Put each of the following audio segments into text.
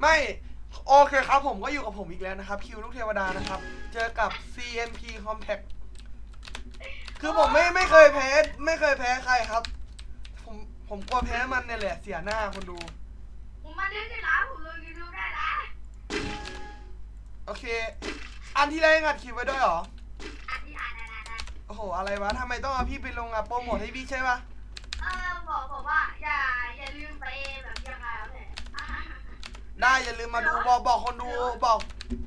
ไม่โอเคครับผมก็อยู่กับผมอีกแล้วนะครับ คิวลูกเทวดานะครับ เจอกับ CMP Compact คือผมไม่ไม่เคยแพ้ไม่เคยแพ้ใครครับ ผมผมกลัวแพ้มันเนี่ยแหละเสียหน้าคนดู ผมมาเล่นในร้านผมลงยูทูบได้ละโอเค อันที่แล้วยังอัดคลิปไว้ด้วยเหรออธิษฐานได้ได้โอ้โหอะไรวะทำไมต้องเอาพี่ไปลงอะโปรโมทให้พี่ใช่ปะเออบอกบอกว่าอย่าอย่าลืมไปแบบยังไงวะเนี่ย ได้อย่าลืมมาดูบอกบอกคนดูบอก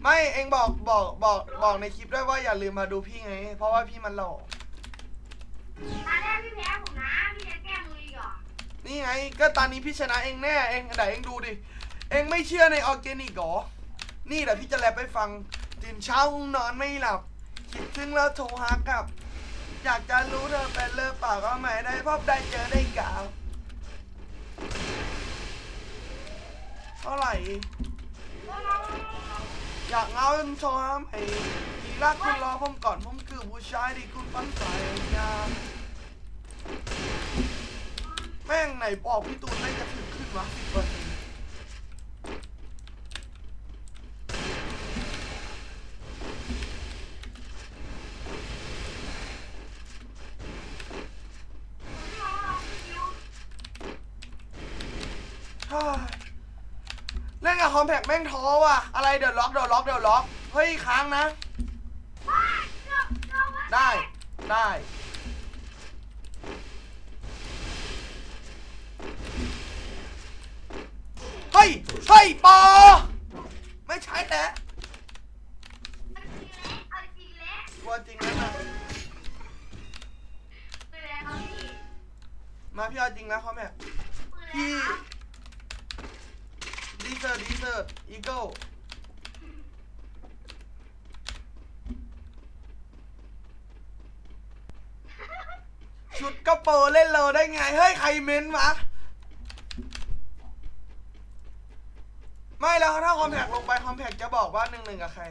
ไม่เองบอกบอกบอกบอกในคลิปด้วยว่าอย่าลืมมาดูพี่ไง เพราะว่าพี่มันหล่อตาแรกพี่แพ้ผมนะพี่จะแก้มืออีกเหรอนี่ไง ก็ตอนนี้พี่ชนะเองแน่เองไหนเองดูดิ เองไม่เชื่อในออร์แกนิกเหรอ นี่เดี๋ยวพี่จะแรปให้ฟังตื่นเช้านอนไม่หลับ คิดถึงแล้วโทรหากลับ อยากจะรู้เธอเป็นเลิกปากก็ไม่ได้พบได้เจอได้กล่าว เท่าไหร่ อยากเงาเป็นโทรหาไอ้ทีรักคุณรอผมก่อนผมคือผู้ชายที่คุณฝันใฝ่งามแม่งไหนบอกพี่ตูนได้จะถึงขึ้นวะสิบเปอร์เซ็นต์เล่นกับ คอมแพกแม่งท้อว่ะ อะไรเดี๋ยวล็อกเดี๋ยวล็อกเดี๋ยวล็อก เฮ้ยค้างนะ ได้ได้เฮ้ยเฮ้ยปอ ไม่ใช่แหละเอาจริงแล้วตัวจริงแล้วนะมือแล้วเอาพี่มาพี่เอาจริงนะคอมแพกมือพี่แล้ว ดีเซอร์ดีเซอร์อีเกิลชุดกระโปรงเล่นเลยได้ไง เฮ้ย ใครเม้นวะ ไม่แล้วถ้าคอมแพกลงไปคอมแพกจะบอกว่าหนึ่งหนึ่งกับใคร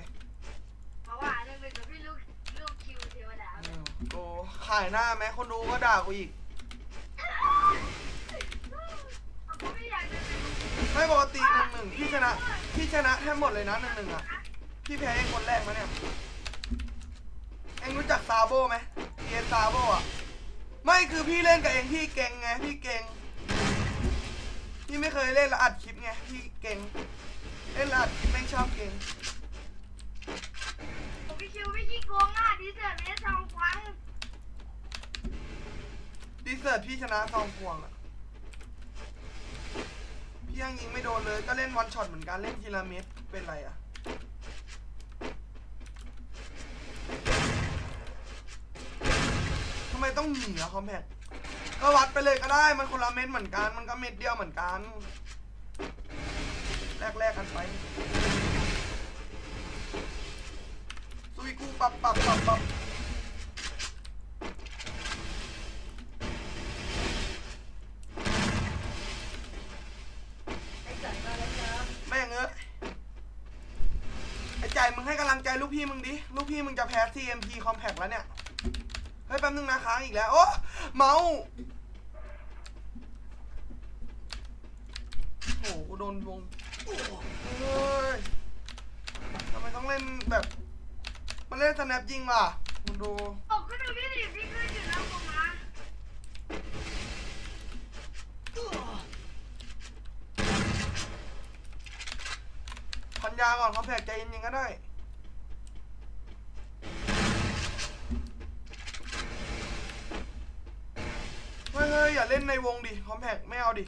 เพราะว่าเรื่องเป็นกับพี่ลูกลูกคิวเทวดาอืมโอ้ขายหน้าแม้คนดูก็ด่ากูอีก ผมไม่อยากจะเป็น ไม่ปกติหนึ่งหนึ่งพี่ชนะพี่ชนะแทบหมดเลยนะหนึ่งหนึ่งอะพี่แพ้เองคนแรกมาเนี่ยเองรู้จักซาโบไหมเอซาโบอะไม่คือพี่เล่นกับเองพี่เก่งไงพี่เก่งพี่ไม่เคยเล่นแล้วอัดคลิปไงพี่เก่งเล่นแล้วอัดคลิปแม่งชอบเก่งผมพี่คิวไม่ขี้โกงอะดีเสิร์ตไม่ได้ทองควันดีเซิร์ตพี่ชนะซองพวงอะ พี่ยังยิงไม่โดนเลยก็เล่นวันช็อตเหมือนกันเล่นทีละเม็ดเป็นไรอะทำไมต้องหนีอะคอมแพคก็วัดไปเลยก็ได้มันคนละเม็ดเหมือนกัน มันก็เม็ดเดียวเหมือนกันแลกแลกกันไปซุยกูปับปับปับปับ มึงให้กำลังใจลูกพี่มึงดิ ลูกพี่มึงจะแพ้ TMP Compact แล้วเนี่ย เฮ้ยแป๊บนึงนะค้างอีกแล้ว โอ้เมาส์โอ้โหกูโดนวงเฮ้ยทำไมต้องเล่นแบบ มันเล่นสแนปยิงว่ะมึงดู ผมก็ดูพี่ดิพี่ขึ้นอยู่แล้วผมมา พันยาก่อนเขาแผกใจเย็นๆก็ได้ เฮ้ยเฮ้ยอย่าเล่นในวงดิคอมแพกไม่เอาดิ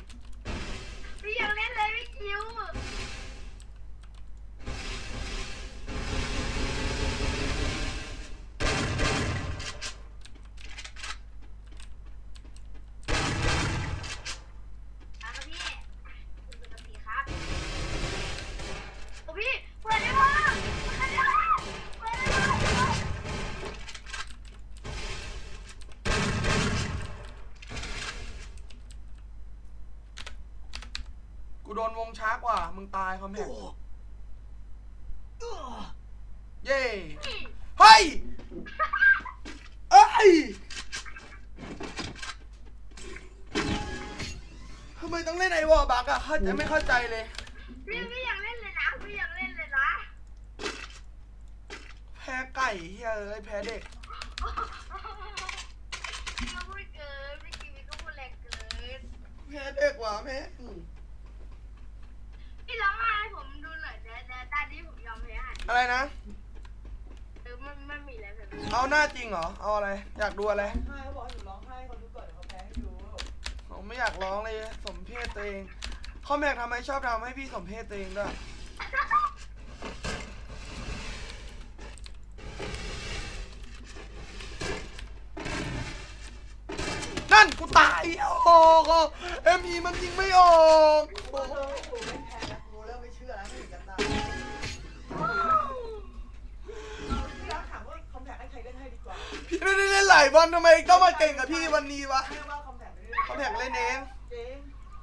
พี่ยังเล่นเลยพี่คิว วงช้ากว่ามึงตายคอมแพคเย่เฮ้ยเอ้ยทำไมต้องเล่นไอวอลบักอะเข้ไม่เข้าใจเลย พี่ไม่อยากเล่นเลยนะไม่อยากเล่นเลยนะ แพ้ไก่เฮียเลยแพ้เด็ก อะไรนะ เออมันมันมีอะไรแบบนี้เอาหน้าจริงเหรอ เอาอะไร อยากดูอะไรร้องไห้เขาบอกให้หนูร้องไห้ให้เขาดูก่อนเดี๋ยวเขาแพ้ให้ดูผมไม่อยากร้องเลย สมเพศตัวเองคอมแมกทำไมชอบทำให้พี่สมเพศตัวเองด้วย นั่นกูตาย โอ้โหเอ็มอีมันยิงไม่ออกกูเริ่ม ไม่ได้เล่นหลายวันทำไมต้องมาเก่งกับพี่วันนี้วะให้ว่าคอมแพคไม่ได้คอมแพกเล่นเองเจ๊ง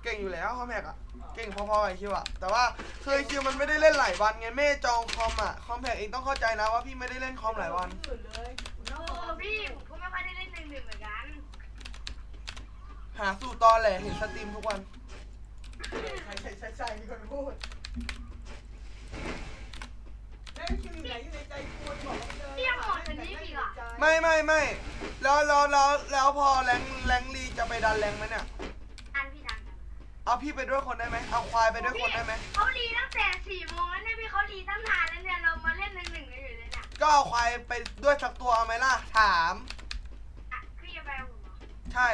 เก่งอยู่แล้วคอมแพกอะเก่งพอๆกับไอคิวอะแต่ว่าเคยคิวมันไม่ได้เล่นหลายวันไงแม่จองคอมอะคอมแพกเองต้องเข้าใจนะว่าพี่ไม่ได้เล่นคอมหลายวันอื่นเลยเออพี่ผมก็ไม่ค่อยได้เล่นหนึ่งหนึ่งเหมือนกันหาสู่ตอแหลเห็นสตรีมทุกวัน ใช่ใช่ใช่ใช่มีคนพูดแม่คิวอยู่ไหนอยู่ในใจกูบอกว่า เจอไม่ไม่ไม่แล้วแล้วแล้วแล้วพอแรงแรงลีจะไปดันแรงไหมเนี่ย อันพี่ดังเอาพี่ไปด้วยคนได้ไหมเอาควายไปด้วยคนได้ไหมเขารีตั้งแต่สี่โมงแล้วเนี่ยพี่เขารีตั้งนานแล้วเนี่ยเรามาเล่นหนึ่งหนึ่งกันอยู่เลยเนี่ยก็เอาควายไปด้วยสักตัวเอาไหมล่ะถาม อะพี่จะไปเอาผมเหรอใช่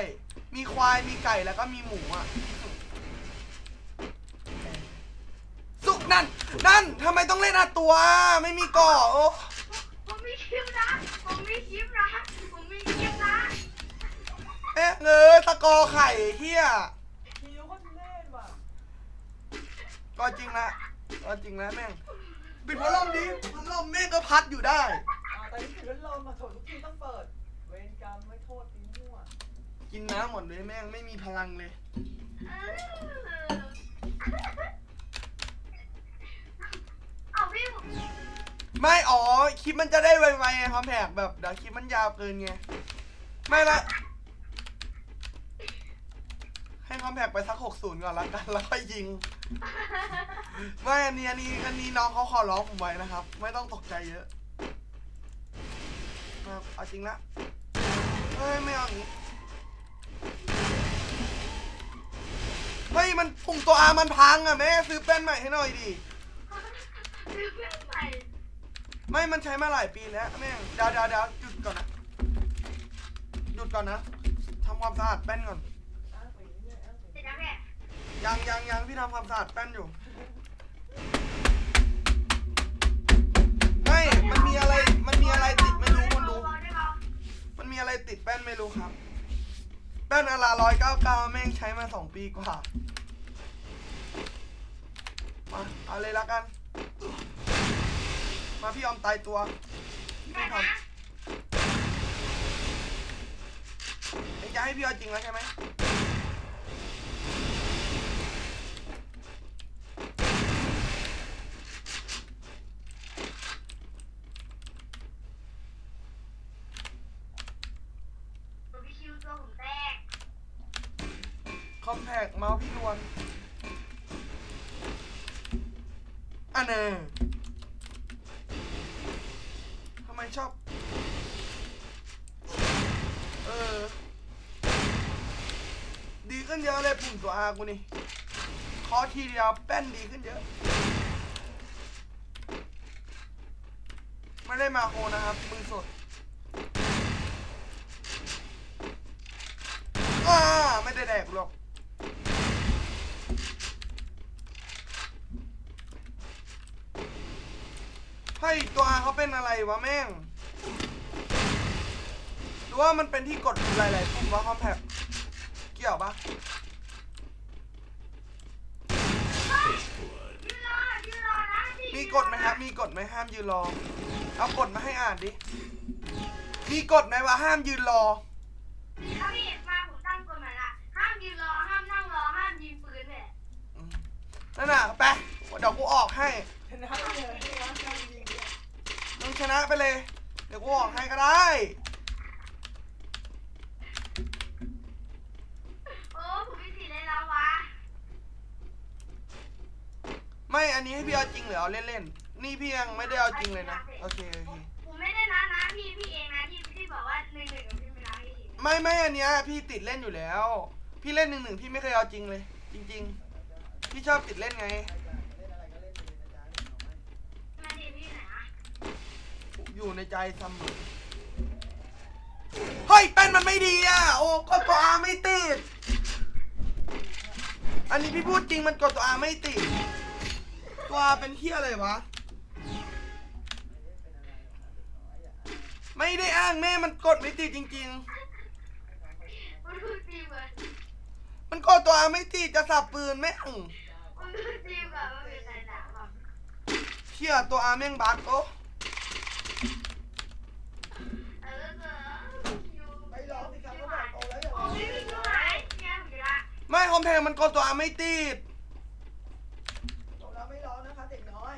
มีควายมีไก่แล้วก็มีหมูอะ สุกนั่น นั่นทำไมต้องเล่นอัดตัวอะไม่มีก่อโอ้ผมมี คลิปนะ ผมมีคลิปนะ ผมมีคลิปนะเอ๊ะเงยตะกอไข่เฮียคิวคนเล่นว่ะก็จริงละก็จริงแล้วแม่งปิดพัดลมดิพัดลมแม่งก็พัดอยู่ได้ อ่าตอนนี้ถึงเล่นลมมาโถทุกทีต้องเปิด เวรกรรมไม่โทษตีมั่วกินน้ำหมดเลยแม่งไม่มีพลังเลย เออ ไม่อ๋อคลิปมันจะได้ไวๆไงคอมแพกแบบเดี๋ยวคลิปมันยาวเกินไงไม่ละให้คอมแพกไปสักหกศูนย์ก่อนละกันแล้วค่อยยิงไม่อันนี้อันนี้อันนี้น้องเขาขอร้องผมไว้นะครับ ไม่ต้องตกใจเยอะครับเอาจริงละเฮ้ยไม่เอาอย่างนี้เฮ้ยมันปุ่มตัวอามันพังอะแม่ซื้อแป้นใหม่ให้หน่อยดิซื้อเพื่อนใหม่ ไม่มันใช้มาหลายปีแล้วแม่งเดี๋ยวเดี๋ยวเดี๋ยวหยุดก่อนนะหยุดก่อนนะทำความสะอาดแป้นก่อน เสร็จแล้วแม่ยังยังยังพี่ทำความสะอาดแป้นอยู่ไม่มันมีอะไรมันมีอะไรติดไม่รู้คนรู้มันมีอะไรติดแป้นไม่รู้ครับ แป้นอาราร้อยเก้าเก้าแม่งใช้มาสองปีกว่ามาเอาเลยละกัน มาพี่ยอมตายตัวได้พี่ทนะำเองจะให้พี่เอาจริงแล้วใช่ไหมผมพี่คิวตัวผมแตกคอมแพกเมาส์พี่นวลอันเน่ทำไม ชอบ เออ ดีขึ้นเยอะเลยปุ่มตัวอากูนี่คอทีเดียวแป้นดีขึ้นเยอะ ไม่ได้มาโฮนะครับมือสดอ่าไม่ได้แดกหรอกเฮ้ตัว เขาเป็นอะไรวะแม่งหรือว่ามันเป็นที่กดหลายๆปุ่มว่าคอมแพคเกี่ยวปะยืนรอยืนรอนะพี่มีกฎไหมครับ มีกฎไหมห้ามยืนรอ เอากฎมาให้อ่านดิ มีกฎไหมว่าห้ามยืนรอมีครับพี่มาผมตั้งกฎหมายละห้ามยืนรอ ห้ามนั่งรอ ห้ามยิงปืนเนี่ยอืมนั่นน่ะไปเดี๋ยวกูออกให้ ชนะเลยนะการยิงเนี่ย มึงชนะไปเลย เดี๋ยวกูออกให้ก็ได้โอ้ผมมีสีเลยแล้ววะไม่อันนี้ให้พี่เอาจริงหรือเอาเล่นๆนี่พี่ยังไม่ได้เอาจริงเลยนะโอเคโอเคผมไม่ได้นะนะพี่พี่เองนะที่ที่บอกว่าหนึ่งหนึ่งกับพี่ไม่รักพี่ไม่ไม่อันเนี้ยพี่ติดเล่นอยู่แล้ว พี่เล่นหนึ่งหนึ่งพี่ไม่เคยเอาจริงเลย จริง ๆ พี่ชอบติดเล่นไง เล่นอะไรก็เล่นไปเลยนะจ๊ะเล่นน้อย มาดีพี่ไหนอะ อยู่ในใจเสมอเฮ้ยเป็นมันไม่ดีอะ โอ้กดตัวอาไม่ติด อันนี้พี่พูดจริงมันกดตัวอาไม่ติด ตัวอาเป็นเที่ยอะไรวะ ไม่ได้อ้างแม่มันกดไม่ติดจริง มันพูดจริงเหมือนๆมันกดตัวอาไม่ติดจะสับปืนแม่งมันพูดจริงแบบว่าเป็นไรหนาแบบเที่ยตัวอาแม่งบักโอ้ เออเอออยู่ ไม่ร้องสิครับก็บอกโตแล้วอย่า โอ้ ร้อง ยพี่ก็หายเนี่ยผมจะละ ไม่คอมเพลมันกดตัวอาไม่ติดโตแล้วไม่ร้องนะคะเด็กน้อย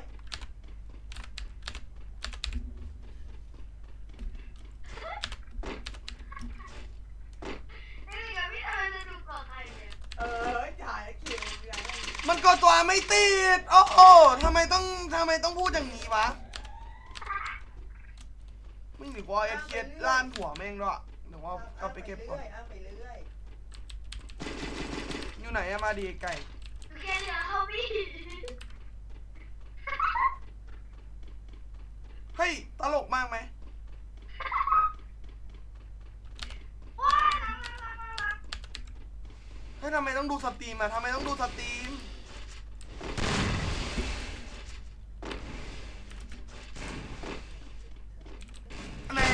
นี่กับพี่เออจะดูก่อนใครเนี่ยเออถ่ายคิวอย่างนั้นมันกดตัวอาไม่ติดโอ้โหทำไมต้องทำไมต้องพูดอย่างนี้วะมึงหรือว่าเอเคล้านหัวแม่งด้วยเดี๋ยวว่าเอาไปเก็บก่อนอ้างไปเรื่อย อยู่ไหนอะมาดีไก่โอเคเดี๋ยวเขาพี่เฮ้ย ตลกมากไหม ว้าวรักรักรักรักรักเฮ้ยทำไมต้องดูสตรีมอะทำไมต้องดูสตรีม แน่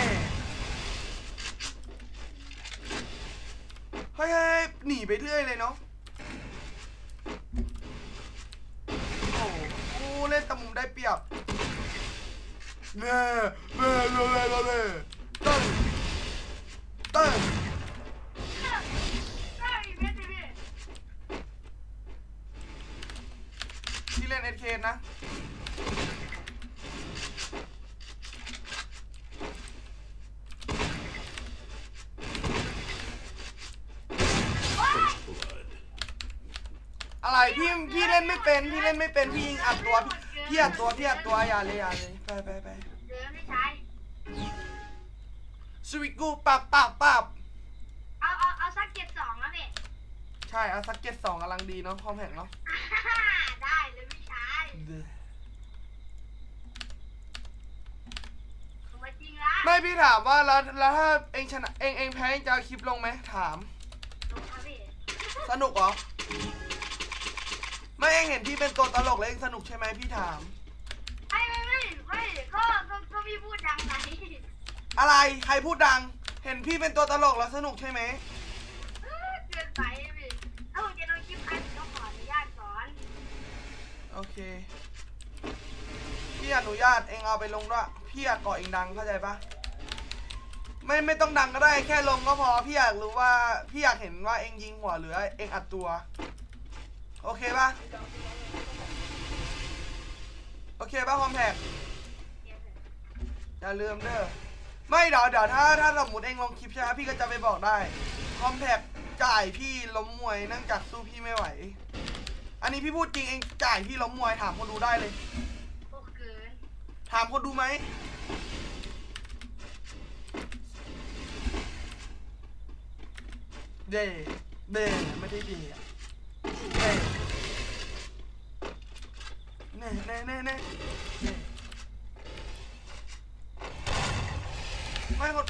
เฮ้ยเฮ้ยหนีไปเรื่อยเลยเนาะ โอ้โหกูเล่นแตะมุมได้เปรียบ เน่เน่เน่เน่เน่เน่ตึ้งตึ้งได้อีกเม็ดสิพี่พี่เล่นเอเคนะ อะไรพี่พี่เล่นไม่เป็น พี่เล่นไม่เป็น พี่ยิงอัดตัว พี่พี่อัดตัว พี่อัดตัวอย่าเลยอย่าเลยไปไปไป สวิกูปับปับปับเอาเอาเอาสักเก็บสองแล้วพี่ใช่เอาสักเก็ตสองกำลังดีเนาะความแข็งเนาะได้เลยไม่ใช้เด้อผมมาจริงละไม่พี่ถามว่าแล้วแล้วถ้าเองชนะเองเองแพ้เองจะเอาคลิปลงไหมถาม ลงครับพี่สนุกเหรอไม่เองเห็นพี่เป็นตัวตลกแล้วเองสนุกใช่ไหมพี่ถาม ไม่ไม่ไม่ไม่ก็ก็ก็พี่พูดดังไหน อะไรใครพูดดัง เห็นพี่เป็นตัวตลกแล้วสนุกใช่ไหมเกินไปพี่ถ้าผมจะลงคลิปใครผมต้องขออนุญาตก่อนโอเค พี่อนุญาตเองเอาไปลงด้วยพี่อยากเกาะเองดังเข้าใจปะไม่ไม่ต้องดังก็ได้แค่ลงก็พอพี่อยากรู้ว่าพี่อยากเห็นว่าเองยิงหัวหรือเองอัดตัว โอเคปะโอเคปะคอมแพกเดี๋ยวเถอะอย่าลืมเด้อ ไม่เดี๋ยวเดี๋ยวถ้าถ้าสมมติเองลงคลิปใช่ไหมพี่ก็จะไปบอกได้ คอมแพกจ่ายพี่ล้มมวยเนื่องจากสู้พี่ไม่ไหว อันนี้พี่พูดจริงเองจ่ายพี่ล้มมวยถามคนดูได้เลย โอ้เกินถามคนดูไหม เดเดไม่ได้เดอะเดเน่เน่เน่เน่เน่ ไม่คน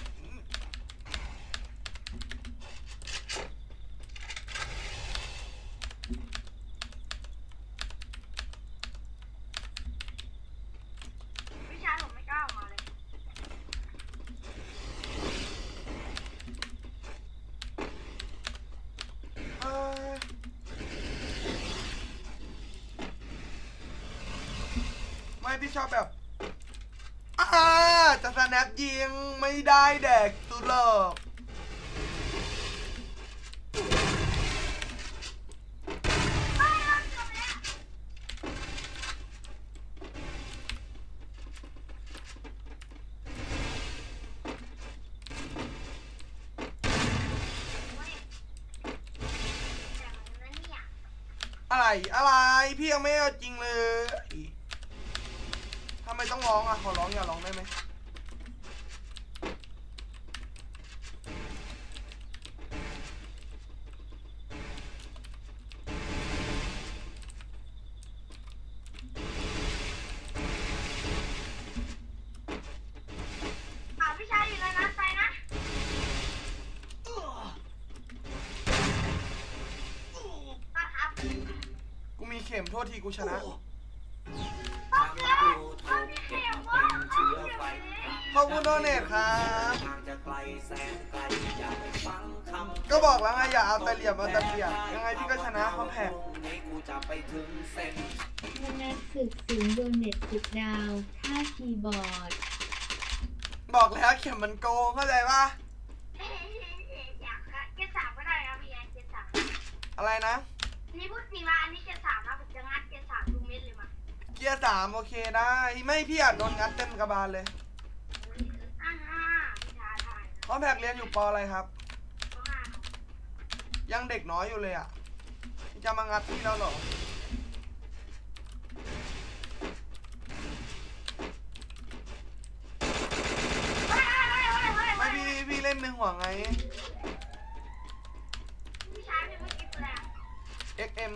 วิชาผมไม่กล้าออกมาเลย เอ่อไม่พี่ชอบแบบอ่าจะสแนปยิง ไม่ได้แดกตุลอาจบอะไรอะไรพี่ยังไม่เอาจริงเลยทำไมต้องร้องอะขอร้องอย่าร้องได้ไหม ถึงเส้นธนัทศึกสิงห์โดเน็ตสิบดาวค่าคีย์บอร์ด บอกแล้วเข็มมันโกงเข้าใจปะอยากค่ะเกียร์สามก็ได้นะพี่แอนเกียร์สามอะไรนะอันนี้พูดจริงนะอันนี้เกียร์สามนะผมจะงัดเกียร์สามทุกเม็ดเลยมาเกียร์สามโอเคได้ไม่พี่อาจโดนงัดเต็มกระบาลเลยอ่าฮ่าพี่ชายถ่ายคอมแพกเรียนอยู่ปออะไรครับ ก็ห้า ยังเด็กน้อยอยู่เลยอะพี่ จะมางัดพี่แล้วเหรอ ไม่พี่พี่เล่นในหัวไงพี่ชายเป็นเมื่อกี้แล้ว XM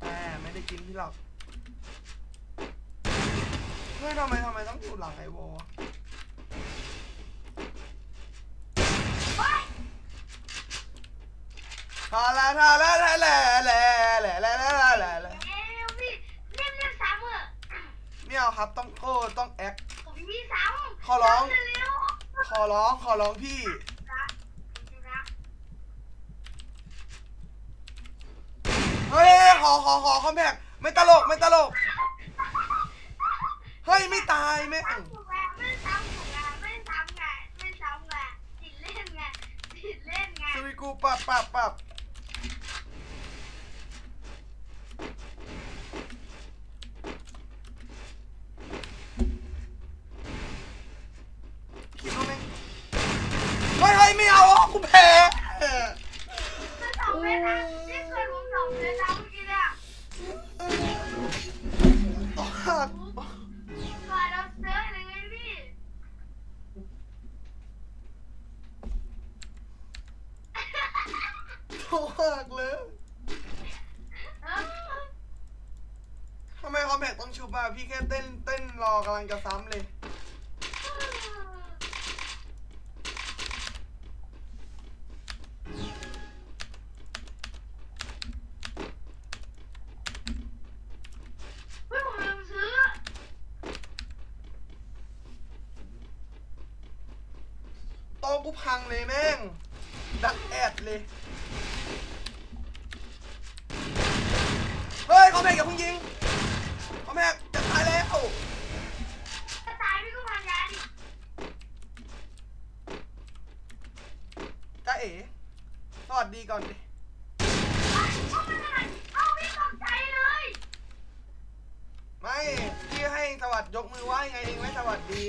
แต่ไม่ได้กินพี่หรอกเฮ้ยทำไมทำไมต้องอยู่หลังไอวอลวะ เฮ้ย ทาละทาละทาละแหละแหละแหละแหละแหละแหละเอ้ยพี่เล่นเล่นสามมือไม่เอาครับต้องโอ้ต้องแอค ผมมีสามขอร้อง เร็วขอร้องขอร้องพี่นะดูนะเฮ้ยขอขอขอคอมแพกไม่ตลกไม่ตลก เฮ้ยไม่ตายแม่งถูกแล้วไม่ซ้ำถูกแล้วไม่ซ้ำไงไม่ซ้ำไงติดเล่นไงติดเล่นไงสวิกูปรับปรับปรับคิดว่าแม่งเฮ้ยเฮ้ยไม่เอาอะ กูแพ้ไม่สองเมตรนะนี่เคยผมสองเมตรนะเมื่อกี้เนี่ยต่อหักก่อนเราเจอเลยไงพี่ต่อหักเลยเออทำไมคอมแพกต้องชุบอะพี่แค่เต้นเต้นรอกำลังจะซ้ำเลย พังเลยแม่ง ดักแอดเลย เฮ้ยคอมแพกอย่าเพิ่งยิงคอมแพกจะตายแล้วถ้าตายพี่ก็พันยาดิจ้าเอ๋สวัสดีก่อนดิเอาไปไหนเอาพี่ตกใจเลยไม่พี่ให้สวัสดยกมือไหว้ไงเองไม่สวัสดี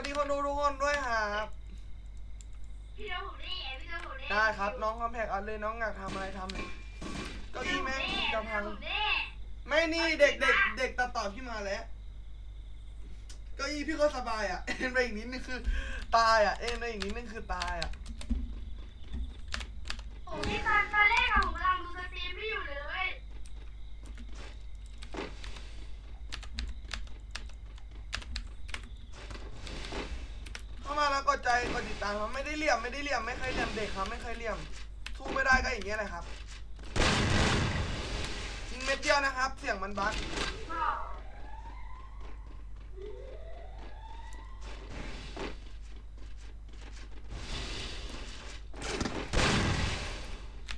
วัสดีคนดูทุกคนด้วยครับพี่โดนผมดิพี่โดนผมดิได้ครับ น้องคอมแพกเอาเลยน้องอยากทำอะไรทำเลยเก็อีแม่งจะพังผมดิไม่นี่เด็กเด็กเด็กตัดต่อพี่มาแล้วเก็อีพี่ก็สบายอะ เอ็นไปอีกนิดนึงคือ ตายอะ เอ็นไปอีกนิดนึงคือตายอะโอ้พี่ตอนตอนแรกอะผมกำลังดูสตรีมพี่อยู่เลย เข้ามาแล้วกดใจกดติดตามครับไม่ได้เหลี่ยมไม่ได้เหลี่ยมไม่เคยเหลี่ยมเด็กครับ ไม่เคยเหลี่ยม สู้ไม่ได้ก็อย่างเงี้ยแหละครับยิงเม็ดเดียวนะครับ เสียงมันบั๊ก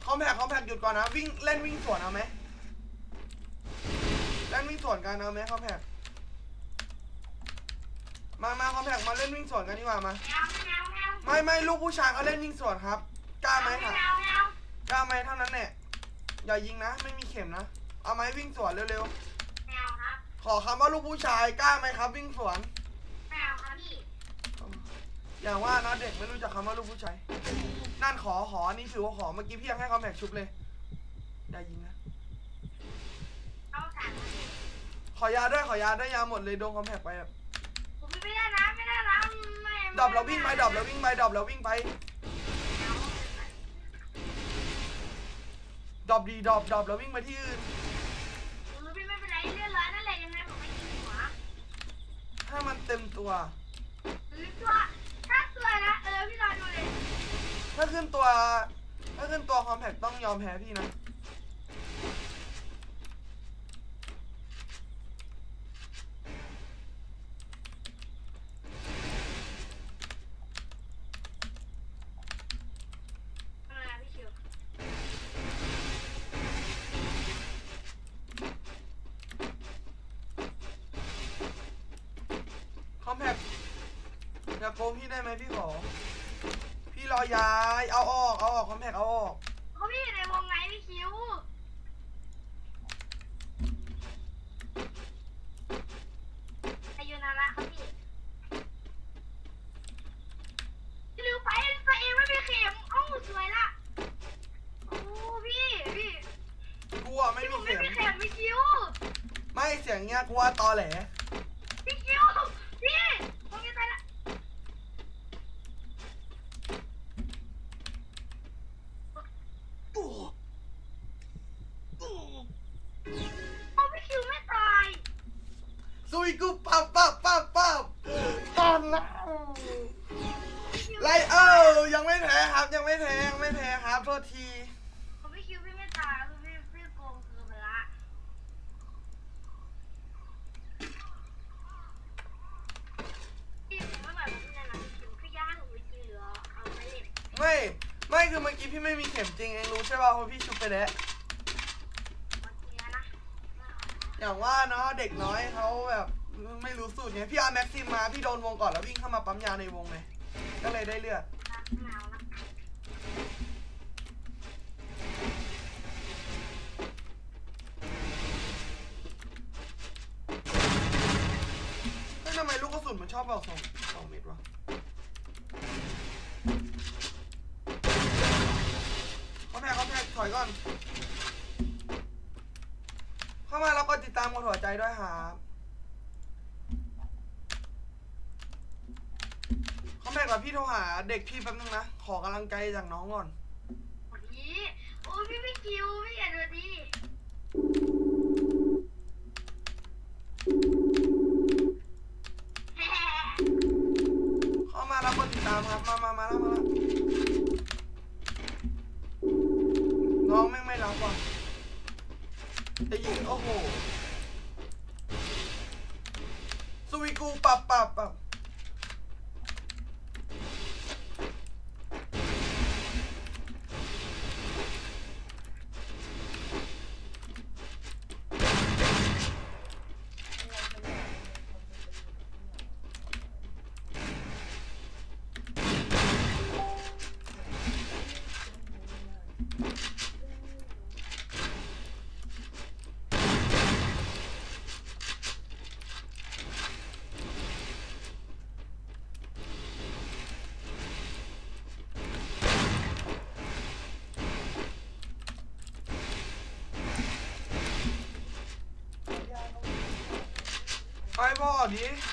คอมแพคคอมแพคหยุดก่อนนะวิ่งเล่นวิ่งสวนเอาไหมเล่นวิ่งสวนกันเอาไหมคอมแพค มามาคอมแพคมาเล่นวิ่งสวนกันดีกว่ามาแมวแมวแมวไม่ไม่ลูกผู้ชายเขาเล่นวิ่งสวนครับ กล้าไหมแมค่ะวแมวกล้าไหมเท่านั้นแหละอย่ายิงนะ ไม่มีเข็มนะ เอาไหมวิ่งสวนเร็วแมวครับๆขอคำว่าลูกผู้ชายกล้าไหมครับ วิ่งสวนแมวครับพี่อย่างว่านะเด็กไม่รู้จักคำว่าลูกผู้ชาย นั่นขอขออันนี้ถือว่าขอเมื่อกี้พี่ยังให้คอมแพคชุบเลย อย่ายิงนะเอาสามขอยาด้วยขอยาด้วยยาหมดเลยโดนคอมแพคไปแบบ ผมไม่ได้นะไม่ได้นะไม่ ดรอปแล้ววิ่งไปดรอปแล้ววิ่งไปดรอปแล้ววิ่งไปดรอปดีดรอปดรอปแล้ววิ่งไปที่อื่นพี่ไม่เป็นไรเลื่อนร้อยนั่นแหละยังไงผมไม่กินหัวถ้ามันเต็มตัว หรือตัวถ้าตัวนะเออพี่รอดูเลยถ้าขึ้นตัว ถ้าขึ้นตัวคอมแพคต้องยอมแพ้พี่นะ อะไรนะพี่คิว คอมแพคอย่าโกงพี่ได้ไหมพี่ขอ พี่รอ ย้าย เอาออก เอาออกคอมแพคเอาออก เขาพี่อยู่ในวงไงพี่คิวอายุนาระครับพี่พี่ลืมไปตัวเองไม่มีเข็มเอ้าสวยละโอ้พี่พี่ กูอะไม่ พี่ผ มี มไม่ เข็ม มีเข็มพี่คิว ไม่เสียงเงี้ยกูว่าตอแหล พี่คิวพี่ผมจะตายละโอ้พี่คิวไม่ตาย ซุยกูปับปับปับปับตอนแล้ว พี่คิว ไลเออร์ยังไม่แพ้ครับ ยังไม่แพ้ยังไม่แพ้ครับโทษที ผมพี่คิวพี่ไม่ตายพี่พี่โกงคือไปละพี่ผมไม่ไหวแล้วพี่นะพี่คิวคือย่างผมไปกินเหลือเอาไปเล่น ไม่ ไม่คือเมื่อ กี้พี่ไม่มีเข็มจริงเองรู้ใช่ป่ะเพราะพี่ชุบไปแล้ว อย่างว่าเนาะเด็กน้อยเขาแบบไม่รู้สูตรไงพี่เอาแม็กซิมมาพี่โดนวงก่อนแล้ววิ่งเข้ามาปั๊มยาในวงไงก็เลยได้เลือด เด็กพี่แป๊บนึงนะ ขอกำลังใจจากน้องก่อน วันนี้โอ้ยพี่ไม่คิวพี่อย่าดูดิแฮ่เข้ามาแล้วกดติดตามครับ มามามาแล้วมาแล้วน้องแม่งไม่รับว่ะจะยิงโอ้โหสวีกูปับปับปับ ไปพ่อดิ ส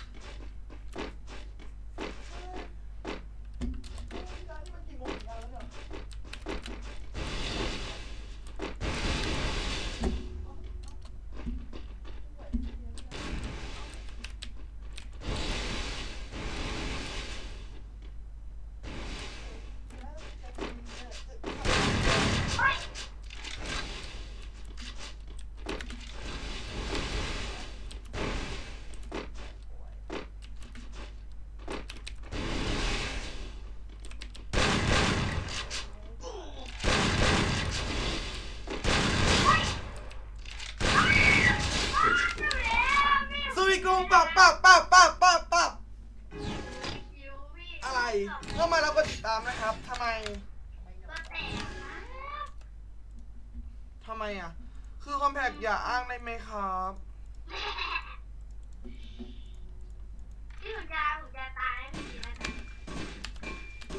วีกูปับปับปับปับปับปับอะไรเข้ามาแล้วก็ติดตามนะครับทำไมทำไมอะ คือคอมแพคอย่าอ้างได้ไหมครับพี่ผมจะผมจตายพี่นะ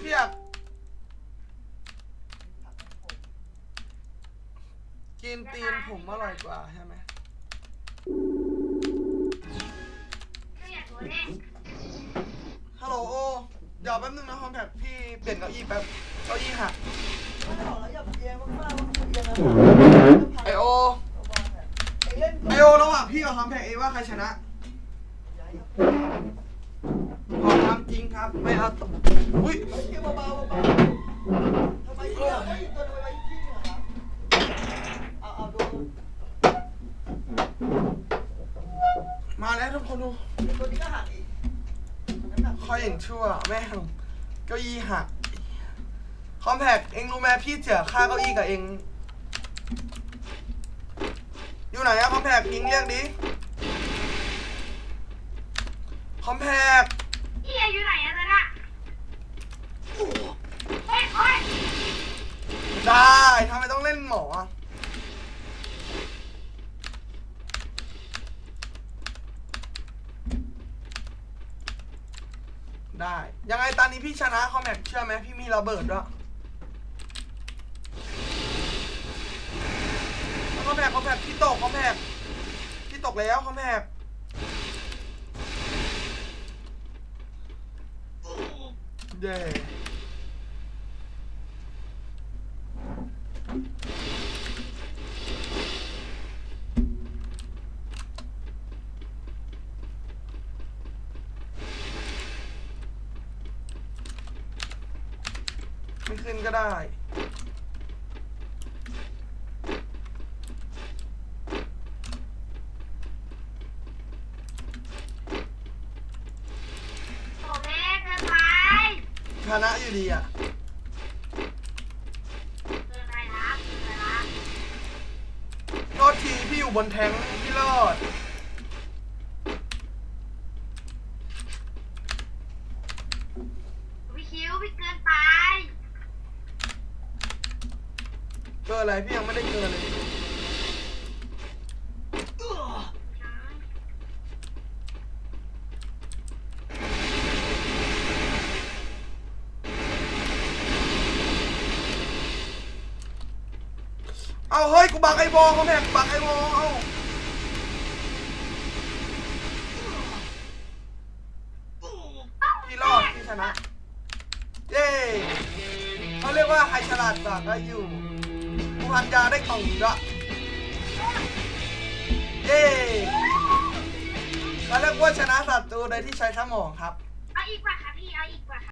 พี่อยากกินตีนผมอร่อยกว่าใช่ไหม ฮัลโหลโอเดี๋ยวแป๊บนึงนะคอมแพคพี่เปลี่ยนเก้าอี้แป๊บเก้าอี้หักไอโอไอโอระหว่างพี่กับคอมแพคเอว่าใครชนะขอความจริงครับไม่เอาอุ้ยเฮ้ยเบาๆเบาทำไมเกี่ย ทุกคนดูเดี๋ยวตัวนี้ก็หักอีกน้ำหนักคอยอย่างชั่วแม่งเก้าอี้หักคอมแพกเองรู้ไหมพี่เสียค่าเก้าอี้กับเองอยู่ไหนอะคอมแพกยิงเรียกดิคอมแพกพี่อยู่ไหนอะตอนน่ะโอ้ยโอ้ยได้ทำไมต้องเล่นหมออะ ได้ ยังไงตอนนี้พี่ชนะคอมแพกเชื่อไหมพี่มีระเบิดด้วยคอมแพกคอมแพกพี่ตกคอมแพกพี่ตกแล้วคอมแพกเย้ไม่ขึ้นก็ได้ โอ้แม่เกินไป ชนะอยู่ดีอะ เกินไปนะเกินไปนะ โทษทีพี่ อยู่บนแทงค์พี่รอดพี่คิวพี่เกินไป เกินอะไรพี่ยังไม่ได้เกินเลย เอาเฮ้ย กู บักไอ้บอลเขาแม่งบักไอ้บอลเอาพี่รอดพี่ชนะ เย้เขาเรียกว่าใครฉลาดกว่าก็อยู่ผู้พันยาได้กล่องด้วยเย้เขาเรียกว่าชนะศัตรูโดยที่ใช้สมองครับ